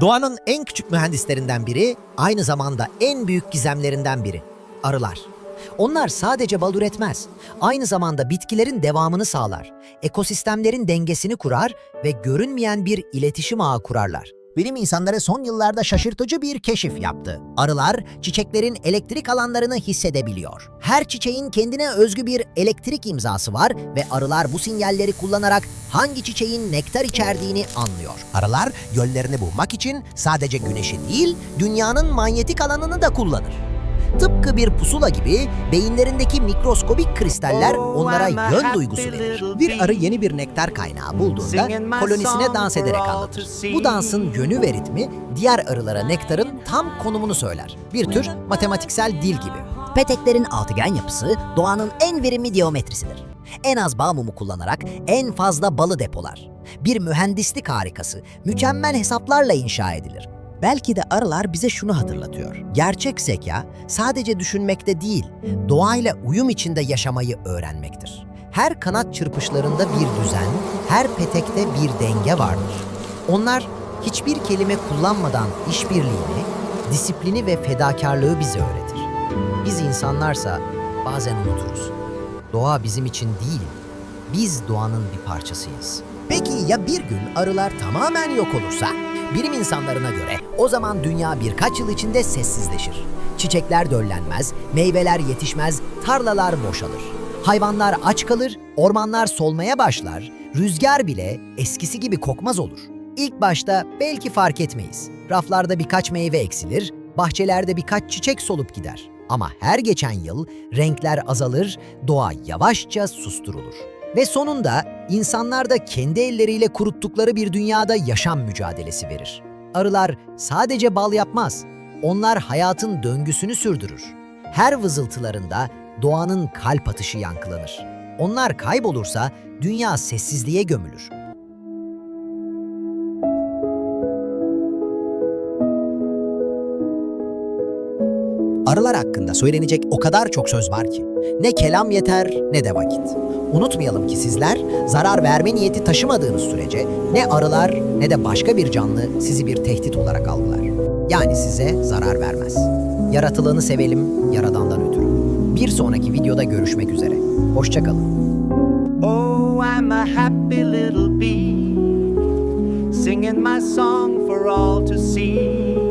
Doğanın en küçük mühendislerinden biri, aynı zamanda en büyük gizemlerinden biri. Arılar. Onlar sadece bal üretmez. Aynı zamanda bitkilerin devamını sağlar. Ekosistemlerin dengesini kurar ve görünmeyen bir iletişim ağı kurarlar. Bilim insanları son yıllarda şaşırtıcı bir keşif yaptı. Arılar çiçeklerin elektrik alanlarını hissedebiliyor. Her çiçeğin kendine özgü bir elektrik imzası var ve arılar bu sinyalleri kullanarak hangi çiçeğin nektar içerdiğini anlıyor. Arılar göllerini bulmak için sadece güneşi değil, dünyanın manyetik alanını da kullanır. Tıpkı bir pusula gibi beyinlerindeki mikroskobik kristaller onlara yön duygusu verir. Bir arı yeni bir nektar kaynağı bulduğunda kolonisine dans ederek anlatır. Bu dansın yönü ve ritmi diğer arılara nektarın tam konumunu söyler. Bir tür matematiksel dil gibi. Peteklerin altıgen yapısı doğanın en verimli geometrisidir. En az bal mumu kullanarak en fazla balı depolar. Bir mühendislik harikası, mükemmel hesaplarla inşa edilir. Belki de arılar bize şunu hatırlatıyor. Gerçek zeka sadece düşünmekte değil, doğayla uyum içinde yaşamayı öğrenmektir. Her kanat çırpışlarında bir düzen, her petekte bir denge vardır. Onlar hiçbir kelime kullanmadan işbirliğini, disiplini ve fedakarlığı bize öğretir. Biz insanlarsa bazen unuturuz. Doğa bizim için değil, biz doğanın bir parçasıyız. Peki ya bir gün arılar tamamen yok olursa? Bilim insanlarına göre o zaman dünya birkaç yıl içinde sessizleşir. Çiçekler döllenmez, meyveler yetişmez, tarlalar boşalır. Hayvanlar aç kalır, ormanlar solmaya başlar, rüzgar bile eskisi gibi kokmaz olur. İlk başta belki fark etmeyiz. Raflarda birkaç meyve eksilir, bahçelerde birkaç çiçek solup gider. Ama her geçen yıl renkler azalır, doğa yavaşça susturulur. Ve sonunda insanlar da kendi elleriyle kuruttukları bir dünyada yaşam mücadelesi verir. Arılar sadece bal yapmaz. Onlar hayatın döngüsünü sürdürür. Her vızıltılarında doğanın kalp atışı yankılanır. Onlar kaybolursa dünya sessizliğe gömülür. Arılar hakkında söylenecek o kadar çok söz var ki. Ne kelam yeter ne de vakit. Unutmayalım ki sizler zarar verme niyeti taşımadığınız sürece ne arılar ne de başka bir canlı sizi bir tehdit olarak algılar. Yani size zarar vermez. Yaratılanı sevelim yaradandan ötürü. Bir sonraki videoda görüşmek üzere. Hoşçakalın. Oh, I'm a happy little bee, singing my song for all to see.